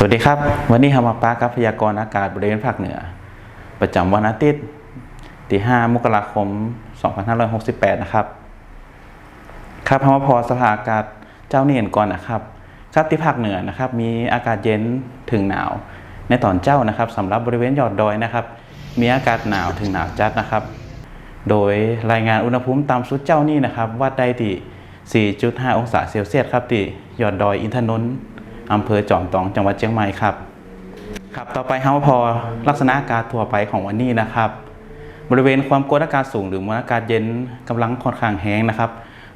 สวัสดีครับ วันนี้เรามาปากับพยากรณ์อากาศบริเวณภาคเหนือ ประจำวันอาทิตย์ที่5มกราคม 2568 นะครับ ครับพมาพอสภาอากาศเจ้าเนี่เห็นก่อนนะครับ ครับที่ภาคเหนือนะครับมีอากาศเย็นถึงหนาว ในตอนเจ้านะครับสำหรับบริเวณยอดดอยนะครับ มีอากาศหนาวถึงหนาวจัดนะครับ โดยรายงานอุณหภูมิตามสุดเจ้านี่นะครับวัดได้ที่ 4.5 องศาเซลเซียสครับที่ยอดดอยอินทนนท์ อำเภอจอมตองจังหวัดเชียงใหม่ครับครับต่อไปเฮาพอลักษณะอากาศทั่วไปของวันนี้นะครับ บริเวณความกดอากาศสูงหรือมวลอากาศเย็นกำลังค่อนข้างแห้งนะครับ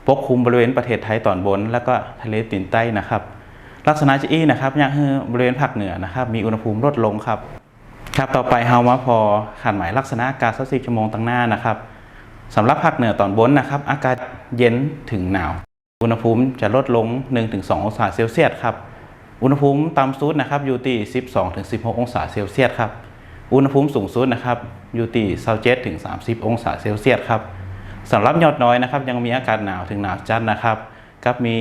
ปกคลุมบริเวณประเทศไทยตอนบน แล้วก็ทะเลตีนใต้นะครับ ลักษณะจะอี้นะครับยากให้บริเวณภาคเหนือนะครับ มีอุณหภูมิลดลงครับ ครับต่อไปเฮามาพอขันหมายลักษณะอากาศ24ชั่วโมงตั้งหน้านะครับสำหรับภาคเหนือตอนบนนะครับ อากาศเย็นถึงหนาว อุณหภูมิจะลดลง 1-2 องศาเซลเซียสครับ อุณหภูมิต่ำสุดนะครับอยู่ที่ 12-16 องศาเซลเซียสครับ อุณหภูมิสูงสุดนะครับอยู่ที่27-30 องศาเซลเซียสครับสำหรับยอดน้อยนะครับยังมีอากาศหนาวถึงหนาวจัดนะครับกับมี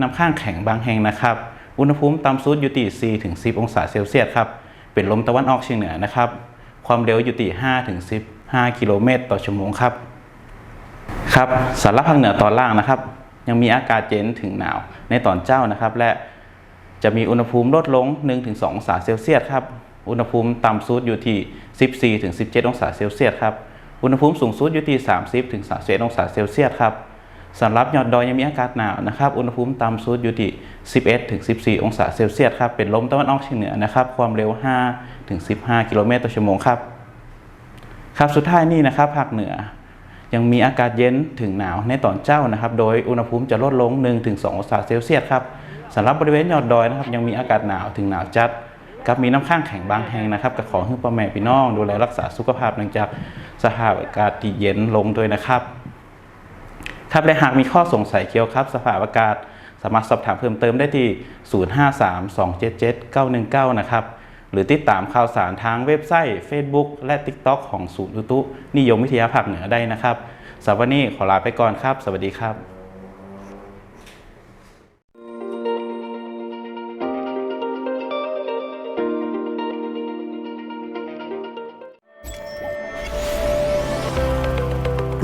น้ำข้างแข็งบางแห่งนะครับ อุณหภูมิต่ำสุดอยู่ที่4-10 องศาเซลเซียสครับเป็นลมตะวันออกเฉียงเหนือนะครับความเร็วอยู่ที่5-15 กิโลเมตรต่อชั่วโมงครับครับสำหรับภาคเหนือตอนล่างนะครับ ยังมีอากาศเย็นถึงหนาวในตอนเจ้านะครับและ จะมีอุณหภูมิลดลง 1-2 องศาเซลเซียสครับ อุณหภูมิต่ำสุดอยู่ที่ 14-17 องศาเซลเซียสครับ อุณหภูมิสูงสุดอยู่ที่ 30-31 องศาเซลเซียสครับสำหรับยอดดอยยังมีอากาศหนาวนะครับ อุณหภูมิต่ำสุดอยู่ที่ 11-14 องศาเซลเซียสครับ เป็นลมตะวันออกเฉียงเหนือนะครับ ความเร็ว 5-15 กิโลเมตรต่อชั่วโมงครับ ครับ สุดท้ายนี่นะครับ ภาคเหนือ ยังมีอากาศเย็นถึงหนาวในตอนเจ้านะครับ โดยอุณหภูมิจะลดลง 1-2 องศาเซลเซียสครับ สำหรับบริเวณยอดดอยนะครับยังมีอากาศหนาวถึงหนาวจัดกับมีน้ำข้างแข็งบางแห่งนะครับก็ขอให้พ่อแม่พี่น้อง ดูแลรักษาสุขภาพเนื่องจากสภาพอากาศที่เย็นลงด้วยนะครับ ครับและหากมีข้อสงสัยเกี่ยวกับสภาพอากาศ สามารถสอบถามเพิ่มเติมได้ที่ 0532779919 นะครับหรือติดตามข่าวสารทางเว็บไซต์ Facebook และ TikTok ของศูนย์อุตุนิยมวิทยาภาคเหนือได้นะครับสำหรับวันนี้ขอลาไปก่อนครับ สวัสดีครับ